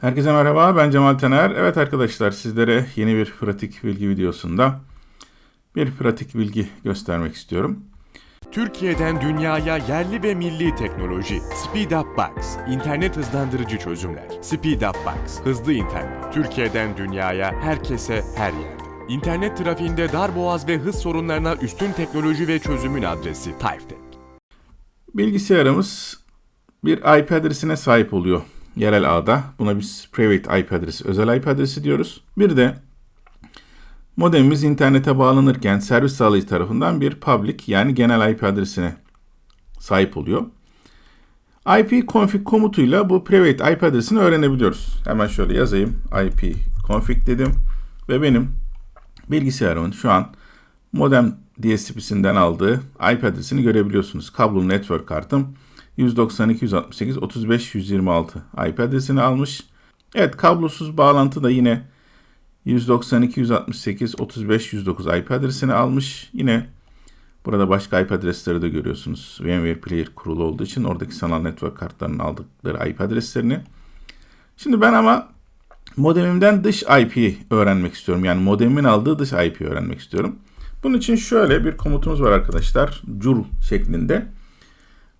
Herkese merhaba, ben Cemal Taner. Evet arkadaşlar, sizlere yeni bir pratik bilgi videosunda bir pratik bilgi göstermek istiyorum. Türkiye'den dünyaya yerli ve milli teknoloji. Speed Up Box. İnternet hızlandırıcı çözümler. Speed Up Box. Hızlı internet. Türkiye'den dünyaya, herkese, her yerde. İnternet trafiğinde darboğaz ve hız sorunlarına üstün teknoloji ve çözümün adresi Typetek. Bilgisayarımız bir IP adresine sahip oluyor yerel ağda. Buna biz private IP adresi, özel IP adresi diyoruz. Bir de modemimiz internete bağlanırken servis sağlayıcı tarafından bir public yani genel IP adresine sahip oluyor. IP config komutuyla bu private IP adresini öğrenebiliyoruz. Hemen şöyle yazayım. IP config dedim ve benim bilgisayarımın şu an modem DSP'sinden aldığı IP adresini görebiliyorsunuz. Kablolu network kartım 192.168.35.126 IP adresini almış. Evet kablosuz bağlantı da yine 192.168.35.109 IP adresini almış. Yine burada başka IP adresleri de görüyorsunuz. VMware Player kurulu olduğu için oradaki sanal network kartlarının aldıkları IP adreslerini. Şimdi ben ama modemimden dış IP öğrenmek istiyorum. Yani modemin aldığı dış IP öğrenmek istiyorum. Bunun için şöyle bir komutumuz var arkadaşlar. Jul şeklinde.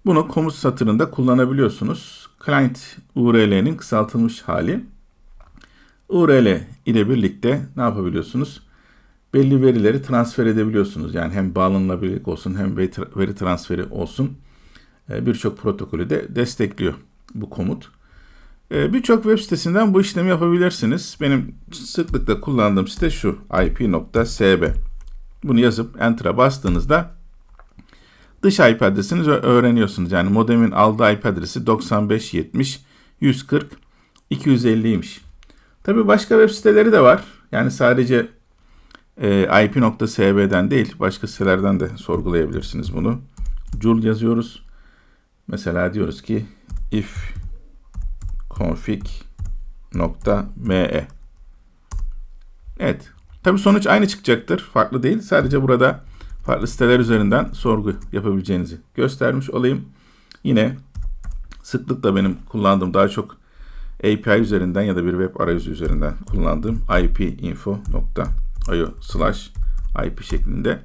Bunu komut satırında kullanabiliyorsunuz. Client URL'nin kısaltılmış hali. URL ile birlikte ne yapabiliyorsunuz? Belli verileri transfer edebiliyorsunuz. Yani hem bağlanılabilirlik olsun hem veri transferi olsun. Ee, birçok protokolü de destekliyor bu komut. Ee, birçok web sitesinden bu işlemi yapabilirsiniz. Benim sıklıkla kullandığım site şu ip.sb. Bunu yazıp enter'a bastığınızda dış IP adresini öğreniyorsunuz. Yani modemin aldığı IP adresi 9570 140 250'ymiş. Tabi başka web siteleri de var. Yani sadece e, ip.sb'den değil başka sitelerden de sorgulayabilirsiniz bunu. Joule yazıyoruz. Mesela diyoruz ki if config.me Evet. Tabi sonuç aynı çıkacaktır. Farklı değil. Sadece burada farklı siteler üzerinden sorgu yapabileceğinizi göstermiş olayım. Yine sıklıkla benim kullandığım daha çok API üzerinden ya da bir web arayüzü üzerinden kullandığım ipinfo.io slash ip şeklinde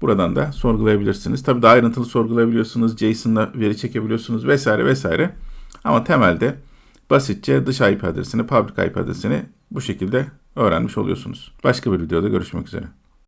buradan da sorgulayabilirsiniz. Tabi daha ayrıntılı sorgulayabiliyorsunuz. JSON'la veri çekebiliyorsunuz vesaire vesaire. Ama temelde basitçe dış IP adresini, public IP adresini bu şekilde öğrenmiş oluyorsunuz. Başka bir videoda görüşmek üzere.